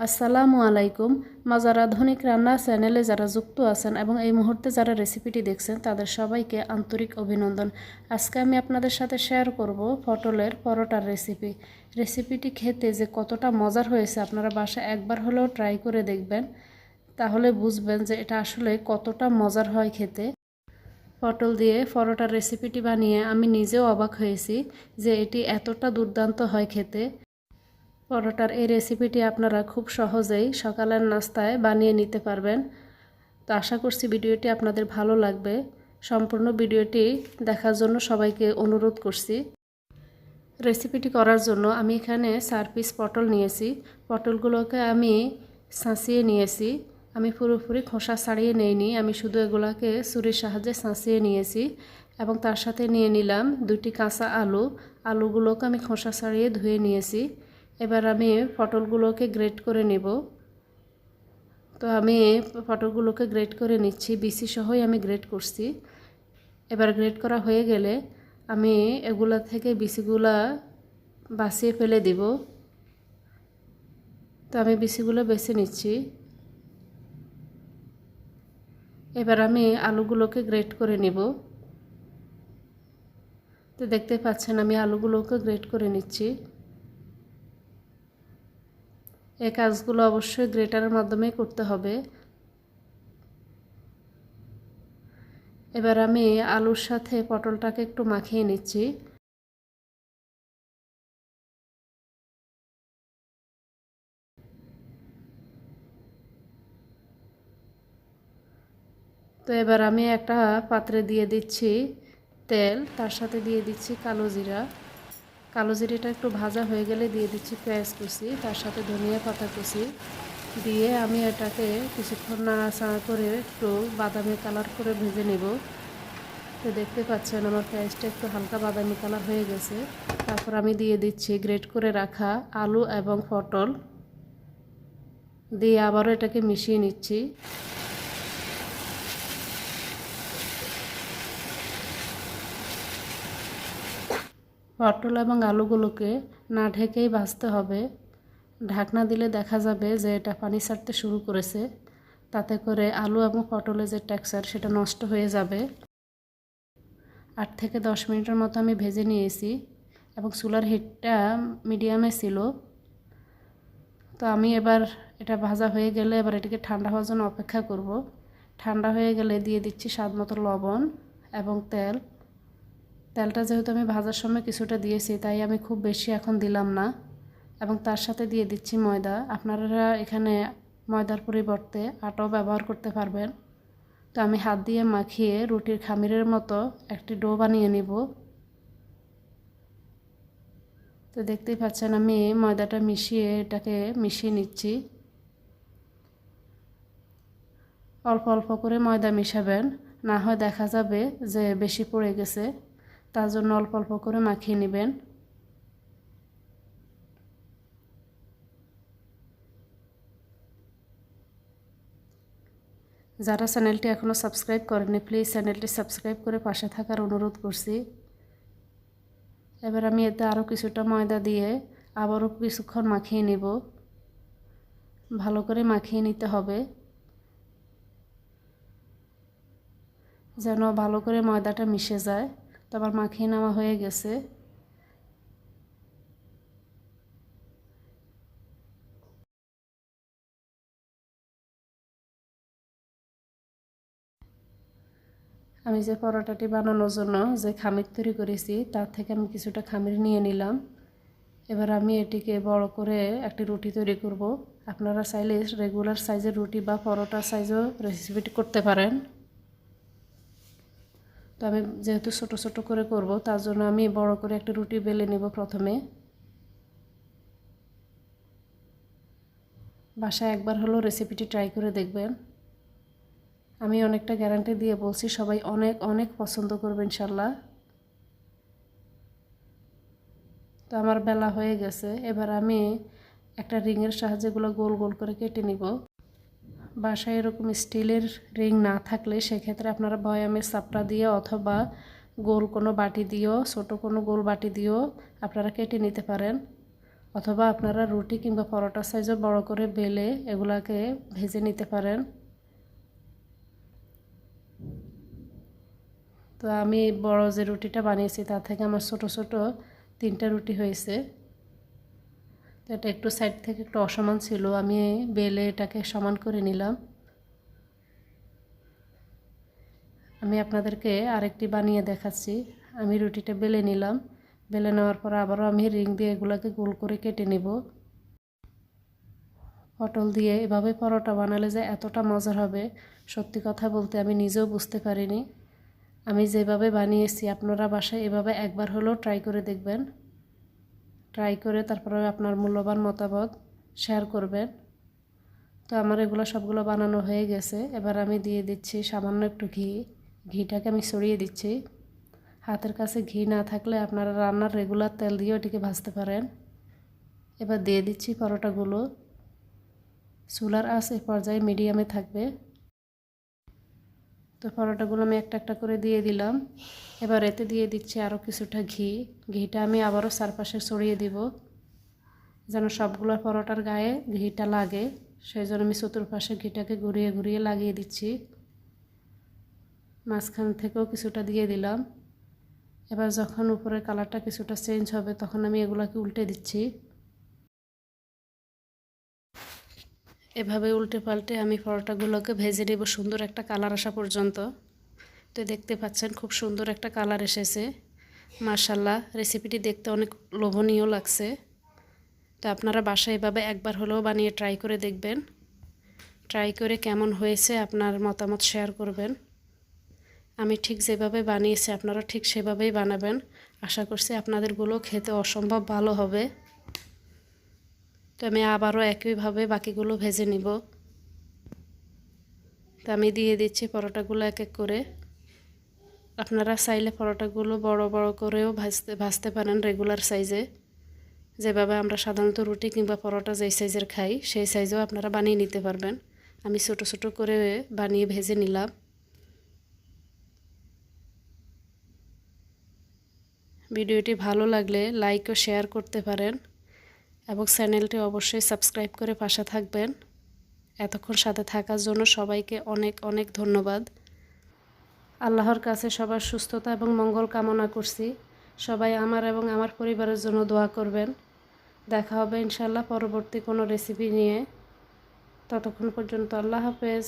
আসসালামু আলাইকুম। মাজার আধুনিক রান্না চ্যানেলে যারা যুক্ত আছেন এবং এই মুহূর্তে যারা রেসিপিটি দেখছেন, তাদের সবাইকে আন্তরিক অভিনন্দন। আজকে আমি আপনাদের সাথে শেয়ার করব পটলের পরোটার রেসিপি রেসিপিটি খেতে যে কতটা মজার হয়েছে আপনারা বাসা একবার হলেও ট্রাই করে দেখবেন। তাহলে বুঝবেন যে এটা আসলে কতটা মজার হয় খেতে। পটল দিয়ে পরোটার রেসিপিটি বানিয়ে আমি নিজেও অবাক হয়েছি যে এটি এতটা দুর্দান্ত হয় খেতে। পরোটার এই রেসিপিটি আপনারা খুব সহজেই সকালের নাস্তায় বানিয়ে নিতে পারবেন। তো আশা করছি ভিডিওটি আপনাদের ভালো লাগবে। সম্পূর্ণ ভিডিওটি দেখার জন্য সবাইকে অনুরোধ করছি। রেসিপিটি করার জন্য আমি এখানে চার পিস পটল নিয়েছি। পটলগুলোকে আমি ছাঁচিয়ে নিয়েছি। আমি পুরোপুরি খোসা ছাড়িয়ে নেইনি। আমি শুধু এগুলোকে ছুরির সাহায্যে ছাঁচিয়ে নিয়েছি এবং তার সাথে নিয়ে নিলাম দুটি কাঁচা আলু। আলুগুলোকে আমি খোসা ছাড়িয়ে ধুয়ে নিয়েছি। এবার আমি পটলগুলোকে গ্রেট করে নেব। তো আমি পটলগুলোকে গ্রেট করে নিচ্ছি বিসি সহই আমি গ্রেট করছি। এবার গ্রেট করা হয়ে গেলে আমি এগুলা থেকে বিসিগুলা বাছিয়ে ফেলে দিব। তো আমি বিসিগুলো বেছে নিচ্ছি। এবার আমি আলুগুলোকে গ্রেট করে নিব। তো দেখতে পাচ্ছেন আমি আলুগুলোকে গ্রেট করে নিচ্ছি। এই কাজগুলো অবশ্যই গ্রেটারের মাধ্যমেই করতে হবে। এবার আমি আলুর সাথে পটলটাকে একটু মাখিয়ে নিচ্ছি। তো এবার আমি একটা পাত্রে দিয়ে দিচ্ছি তেল, তার সাথে দিয়ে দিচ্ছি কালো জিরা। কালো জিরিটা একটু ভাজা হয়ে গেলে দিয়ে দিচ্ছি পেঁয়াজ কুচি, তার সাথে ধনিয়া পাতা কুচি। দিয়ে আমি এটাকে কিছুক্ষণ নাড়াচাড়া করে একটু বাদামি কালার করে ভেজে নেব। তো দেখতে পাচ্ছেন আমার পেঁয়াজটা একটু হালকা বাদামি কালার হয়ে গেছে। তারপর আমি দিয়ে দিচ্ছি গ্রেট করে রাখা আলু এবং পটল। দিয়ে আবারও এটাকে মিশিয়ে নিচ্ছি। পটল এবং আলুগুলোকে না ঢেকেই ভাজতে হবে। ঢাকনা দিলে দেখা যাবে যে এটা পানি ছাড়তে শুরু করেছে। তাতে করে আলু এবং পটলের যে টেক্সচার সেটা নষ্ট হয়ে যাবে। আট থেকে দশ মিনিটের মতো আমি ভেজে নিয়েছি এবং চুলার হিটটা মিডিয়ামে ছিল। তো আমি এবার এটা ভাজা হয়ে গেলে এবার এটাকে ঠান্ডা হওয়ার জন্য অপেক্ষা করব। ঠান্ডা হয়ে গেলে দিয়ে দিচ্ছি স্বাদ মতো লবণ এবং তেল। তেলটা যেহেতু আমি ভাজার সময় কিছুটা দিয়েছি, তাই আমি খুব বেশি এখন দিলাম না। এবং তার সাথে দিয়ে দিচ্ছি ময়দা। আপনারা এখানে ময়দার পরিবর্তে আটাও ব্যবহার করতে পারবেন। তো আমি হাত দিয়ে মাখিয়ে রুটির খামিরের মতো একটি ডো বানিয়ে নিব। তো দেখতেই পাচ্ছেন আমি ময়দাটা মিশিয়ে এটাকে মিশিয়ে নিচ্ছি। অল্প অল্প করে ময়দা মিশাবেন। না হয় দেখা যাবে যে বেশি পড়ে গেছে। তার জন্য অল্প অল্প করে মাখিয়ে নেবেন। যারা চ্যানেলটি এখনও সাবস্ক্রাইব করেনি প্লিজ চ্যানেলটি সাবস্ক্রাইব করে পাশে থাকার অনুরোধ করছি। এবার আমি এতে আরও কিছুটা ময়দা দিয়ে আবারও কিছুক্ষণ মাখিয়ে নেব। ভালো করে মাখিয়ে নিতে হবে। যেন ভালো করে ময়দাটা মিশে যায়। তো আবার মাখিয়ে নেওয়া হয়ে গেছে। আমি যে পরোটাটি বানানোর জন্য যে খামির তৈরি করেছি, তার থেকে আমি কিছুটা খামির নিয়ে নিলাম। এবার আমি এটিকে বড় করে একটি রুটি তৈরি করব। আপনারা চাইলে রেগুলার সাইজের রুটি বা পরোটা সাইজও রেসিপিটি করতে পারেন। তো আমি যেহেতু ছোট ছোট করে করব, তার জন্য আমি বড় করে একটা রুটি বেলে নেব প্রথমে। বাসায় একবার হলো রেসিপিটি ট্রাই করে দেখবেন। আমি অনেকটা গ্যারান্টি দিয়ে বলছি, সবাই অনেক অনেক পছন্দ করবে ইনশাল্লাহ তো আমার বেলা হয়ে গেছে, এবার আমি একটা রিংয়ের সাহায্যে গোল গোল করে কেটে নিব। বাসায় এরকম স্টিলের রিং না থাকলে সেক্ষেত্রে আপনারা বয়ামের চাপটা দিয়ে অথবা গোল কোনো বাটি দিয়েও, ছোট কোনো গোল বাটি দিয়েও আপনারা কেটে নিতে পারেন। অথবা আপনারা রুটি কিংবা পরোটা সাইজও বড় করে বেলে এগুলাকে ভেজে নিতে পারেন। তো আমি বড় যে রুটিটা বানিয়েছি, তার থেকে আমার ছোট ছোট তিনটা রুটি হয়েছে। তো এটা একটু সাইড থেকে একটু অসমান ছিল, আমি বেলে এটাকে সমান করে নিলাম। আমি আপনাদেরকে আরেকটি বানিয়ে দেখাচ্ছি। আমি রুটিটা বেলে নিলাম। বেলে নেওয়ার পর আবারও আমি রিং দিয়ে এগুলোকে গোল করে কেটে নেব। পটল দিয়ে এভাবে পরোটা বানালে যে এতটা মজার হবে, সত্যি কথা বলতে আমি নিজেও বুঝতে পারিনি। আমি যেভাবে বানিয়েছি, আপনারা বাসায় এভাবে একবার হলেও ট্রাই করে দেখবেন। ট্রাই করে তারপরে আপনার মূল্যবান মতামত শেয়ার করবেন। তো আমার এগুলো সবগুলো বানানো হয়ে গেছে। এবার আমি দিয়ে দিচ্ছি সামান্য একটু ঘি। ঘিটাকে আমি সরিয়ে দিচ্ছি। হাতের কাছে ঘি না থাকলে আপনারা রান্নার রেগুলার তেল দিয়ে ওটিকে ভাজতে পারেন। এবার দিয়ে দিচ্ছি পরোটাগুলো। চুলার আঁচ এ পর্যায়ে মিডিয়ামে থাকবে। তো পরোটাগুলো আমি একটা একটা করে দিয়ে দিলাম। এবার এতে দিয়ে দিচ্ছি আরও কিছুটা ঘি। ঘিটা আমি আবারও চারপাশে ছড়িয়ে দিব, যেন সবগুলো পরোটার গায়ে ঘিটা লাগে। সেই জন্য আমি চতুর্পাশে ঘিটাকে ঘুরিয়ে ঘুরিয়ে লাগিয়ে দিচ্ছি। মাঝখান থেকেও কিছুটা দিয়ে দিলাম। এবার যখন উপরের কালারটা কিছুটা চেঞ্জ হবে, তখন আমি এগুলাকে উল্টে দিচ্ছি। এভাবে উল্টে পাল্টে আমি পরোটাগুলোকে ভেজে নেব সুন্দর একটা কালার আসা পর্যন্ত। তো দেখতে পাচ্ছেন খুব সুন্দর একটা কালার এসেছে। মার্শাল্লাহ রেসিপিটি দেখতে অনেক লোভনীয় লাগছে। তো আপনারা বাসায় এভাবে একবার হলেও বানিয়ে ট্রাই করে দেখবেন। ট্রাই করে কেমন হয়েছে আপনার মতামত শেয়ার করবেন। আমি ঠিক যেভাবে বানিয়েছি আপনারা ঠিক সেভাবেই বানাবেন। আশা করছি আপনাদেরগুলো খেতে অসম্ভব ভালো হবে। তো আমি আবারও একইভাবে বাকিগুলো ভেজে নিব। তো আমি দিয়ে দিচ্ছি পরোটাগুলো এক এক করে। আপনারা চাইলে পরোটাগুলো বড় বড় করেও ভাজতে ভাজতে পারেন রেগুলার সাইজে। যেভাবে আমরা সাধারণত রুটি কিংবা পরোটা যেই সাইজের খাই, সেই সাইজেও আপনারা বানিয়ে নিতে পারবেন। আমি ছোট ছোট করে বানিয়ে ভেজে নিলাম। ভিডিওটি ভালো লাগলে লাইক ও শেয়ার করতে পারেন। এবং চ্যানেলটি অবশ্যই সাবস্ক্রাইব করে পাশে থাকবেন। এতক্ষণ সাথে থাকার জন্য সবাইকে অনেক অনেক ধন্যবাদ। আল্লাহর কাছে সবার সুস্থতা এবং মঙ্গল কামনা করছি। সবাই আমার এবং আমার পরিবারের জন্য দোয়া করবেন। দেখা হবে ইনশাল্লাহ পরবর্তী কোনো রেসিপি নিয়ে। ততক্ষণ পর্যন্ত আল্লাহ হাফেজ।